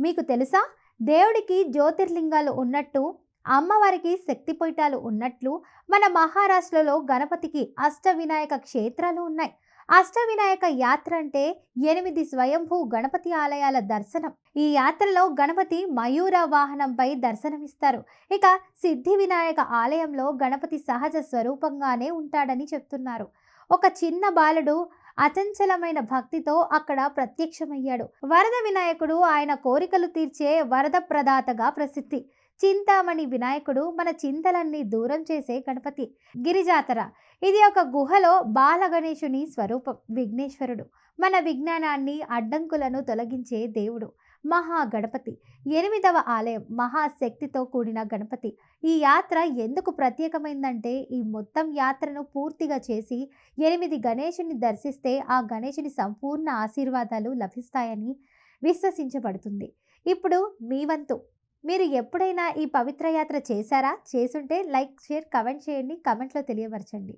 మీకు తెలుసా? దేవుడికి జ్యోతిర్లింగాలు ఉన్నట్టు అమ్మవారికి శక్తిపీఠాలు ఉన్నట్లు మన మహారాష్ట్రలో గణపతికి అష్టవినాయక క్షేత్రాలు ఉన్నాయి. అష్టవినాయక యాత్ర అంటే ఎనిమిది స్వయంభూ గణపతి ఆలయాల దర్శనం. ఈ యాత్రలో గణపతి మయూర వాహనంపై దర్శనమిస్తారు. ఇక సిద్ధి వినాయక ఆలయంలో గణపతి సహజ స్వరూపంగానే ఉంటాడని చెప్తున్నారు. ఒక చిన్న బాలుడు అచంచలమైన భక్తితో అక్కడ ప్రత్యక్షమయ్యాడు. వరద వినాయకుడు ఆయన కోరికలు తీర్చే వరద ప్రదాతగా ప్రసిద్ధి. చింతామణి వినాయకుడు మన చింతలన్నీ దూరం చేసే గణపతి. గిరిజాతర. ఇది ఒక గుహలో బాలగణేశుని స్వరూపం. విఘ్నేశ్వరుడు. మన విజ్ఞానాన్ని అడ్డంకులను తొలగించే దేవుడు. మహా గణపతి ఎనిమిదవ ఆలయం మహాశక్తితో కూడిన గణపతి. ఈ యాత్ర ఎందుకు ప్రత్యేకమైందంటే ఈ మొత్తం యాత్రను పూర్తిగా చేసి ఎనిమిది గణేషుని దర్శిస్తే ఆ గణేషుని సంపూర్ణ ఆశీర్వాదాలు లభిస్తాయని విశ్వసించబడుతుంది. ఇప్పుడు మీ వంతు. మీరు ఎప్పుడైనా ఈ పవిత్ర యాత్ర చేశారా? చేసుంటే లైక్ షేర్ కమెంట్ చేయండి. కమెంట్లో తెలియపరచండి.